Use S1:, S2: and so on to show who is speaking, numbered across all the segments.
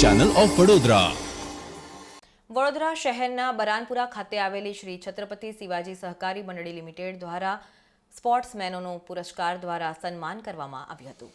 S1: Channel of Vadodara
S2: Vadodara શહેરના બરાનપુરા ખાતે આવેલી શ્રી છત્રપતિ શિવાજી સહકારી મંડળી લિમિટેડ દ્વારા સ્પોર્ટ્સમેનોનું પુરસ્કાર દ્વારા સન્માન કરવામાં આવ્યું હતું.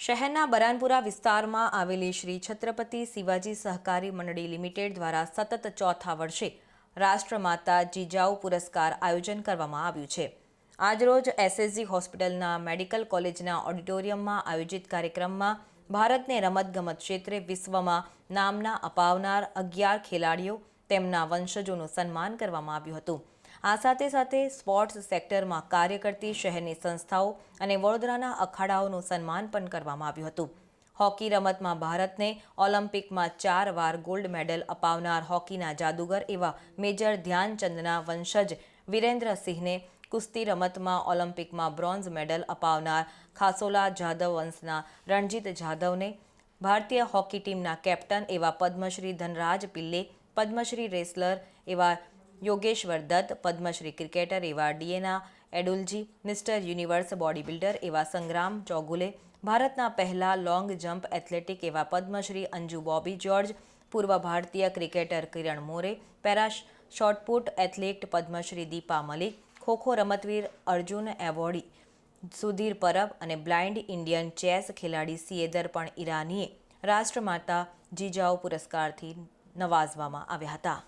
S2: શહેરના બરાનપુરા વિસ્તારમાં આવેલી શ્રી છત્રપતિ શિવાજી સહકારી મંડળી લિમિટેડ દ્વારા સતત ચોથા વર્ષે રાષ્ટ્રમાતા જીજાઉ પુરસ્કાર આયોજન કરવામાં આવ્યું છે. આજરોજ એસએસજી હોસ્પિટલના મેડિકલ કોલેજના ઓડિટોરિયમમાં આયોજિત કાર્યક્રમમાં ભારતને રમતગમત ક્ષેત્રે વિશ્વમાં નામના અપાવનાર અગિયાર ખેલાડીઓ તેમના વંશજોનું સન્માન કરવામાં આવ્યું હતું. આ સાથે સાથે સ્પોર્ટ્સ સેક્ટરમાં કાર્ય કરતી શહેરની સંસ્થાઓ અને વડોદરાના અખાડાઓનું સન્માન પણ કરવામાં આવ્યું હતું. હોકી રમતમાં ભારતને ઓલિમ્પિકમાં ચાર વાર ગોલ્ડ મેડલ અપાવનાર હોકીના જાદુગર એવા મેજર ધ્યાનચંદના વંશજ વિરેન્દ્રસિંહને કુસ્તી રમતમાં ઓલિમ્પિકમાં બ્રોન્ઝ મેડલ અપાવનાર ખાસોલા જાદવ વંશના રણજીત જાદવને ભારતીય હોકી ટીમના કેપ્ટન એવા પદ્મશ્રી ધનરાજ પિલ્લે, પદ્મશ્રી રેસલર એવા યોગેશ્વર દત્ત, પદ્મશ્રી ક્રિકેટર એવા Diana Edulji, mister universe body builder એવા સંગ્રામ ચોગુલે, ભારતના પહેલા લોંગ જમ્પ એથ્લેટિક એવા પદ્મશ્રી અંજુ બોબી જ્યોર્જ, પૂર્વ ભારતીય cricketer Kiran More, para shot put athlete Padmashri Deepa Malik kho kho રમતવીર Arjun awardee, Sudhir Parab અને બ્લાઇન્ડ ઇન્ડિયન ચેસ ખેલાડી સિયેદર પણ ઈરાનીએ રાષ્ટ્રમાતા જીજાઓ પુરસ્કારથી નવાજવામાં આવ્યા હતા.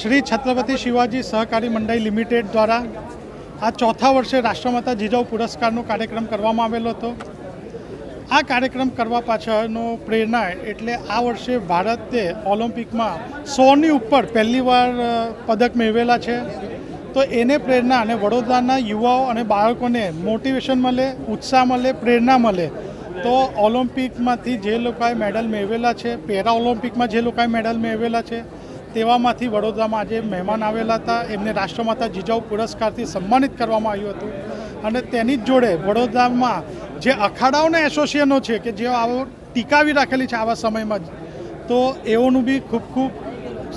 S3: શ્રી છત્રપતિ શિવાજી સહકારી મંડળી લિમિટેડ દ્વારા આ ચોથા વર્ષે રાષ્ટ્રમાતા જીજાઉ પુરસ્કારનો કાર્યક્રમ કરવામાં આવેલો હતો. આ કાર્યક્રમ કરવા પાછળનો પ્રેરણા એટલે આ વર્ષે ભારતે ઓલિમ્પિકમાં સોની ઉપર પહેલીવાર પદક મેળવેલા છે. તો એને પ્રેરણા અને વડોદરાના યુવાઓ અને બાળકોને મોટિવેશન મળે, ઉત્સાહ મળે, પ્રેરણા મળે. તો ઓલિમ્પિકમાંથી જે લોકોએ મેડલ મેળવેલા છે પેરા ઓલિમ્પિકમાં જે લોકોએ મેડલ મેળવેલા છે તેવામાંથી વડોદરામાં આજે મહેમાન આવેલા હતા. એમને રાષ્ટ્રમાતા જીજાઉ પુરસ્કારથી સન્માનિત કરવામાં આવ્યું હતું. અને તેની જ જોડે વડોદરામાં જે અખાડાઓના એસોસિએશનો છે કે જે આવો ટીકાવી રાખેલી છે આવા સમયમાં તો એઓનું બી ખૂબ ખૂબ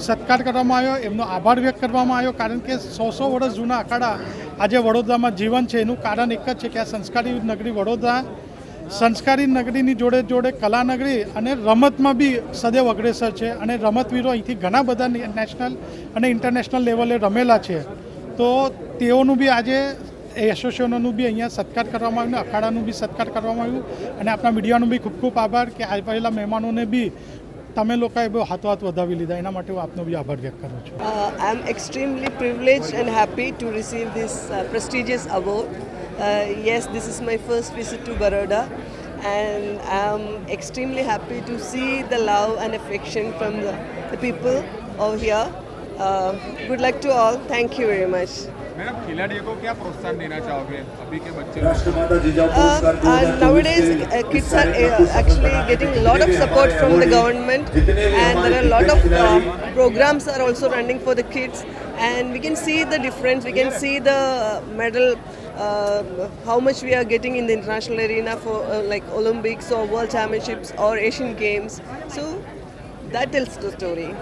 S3: સત્કાર કરવામાં આવ્યો. એમનો આભાર વ્યક્ત કરવામાં આવ્યો. કારણ કે સો સો વર્ષ જૂના અખાડા આજે વડોદરામાં જીવન છે. એનું કારણ એક જ છે કે આ સંસ્કારી નગરી વડોદરા સંસ્કારી નગરીની જોડે જોડે કલાનગરી અને રમતમાં બી સદૈવ અગ્રેસર છે અને રમતવીરો અહીંથી ઘણા બધા નેશનલ અને ઇન્ટરનેશનલ લેવલે રમેલા છે. તો તેઓનું બી આજે એસોસિએશનોનું બી અહીંયા સત્કાર કરવામાં આવ્યું અખાડાનું બી સત્કાર કરવામાં આવ્યું અને આપણા મીડિયાનો બી ખૂબ ખૂબ આભાર કે આવેલા મહેમાનોને બી તમે લોકોએ બહુ હાથો હાથ વધાવી લીધા. એના માટે હું આપનો બી આભાર વ્યક્ત કરું છું.
S1: I am extremely privileged and happy to receive this prestigious. Uh, yes, this is my first visit to Baroda, and I'm extremely happy to see the love and affection from the, the people over here. Uh, good luck to all. Thank you very much.
S4: Madam खिलाड़ियों को क्या प्रोत्साहन देना चाहोगे अभी के बच्चे लोग
S5: राष्ट्रमाता जिजाऊ
S1: Uh,
S5: पुरस्कार
S1: uh, nowadays, uh, kids are uh, actually getting a lot of support from the government, and there are a lot of uh, programs are also running for the kids, and we can see the difference. We can see the medal, uh, how much we are getting in the international arena for uh, like Olympics or World Championships or Asian Games. So that tells the story.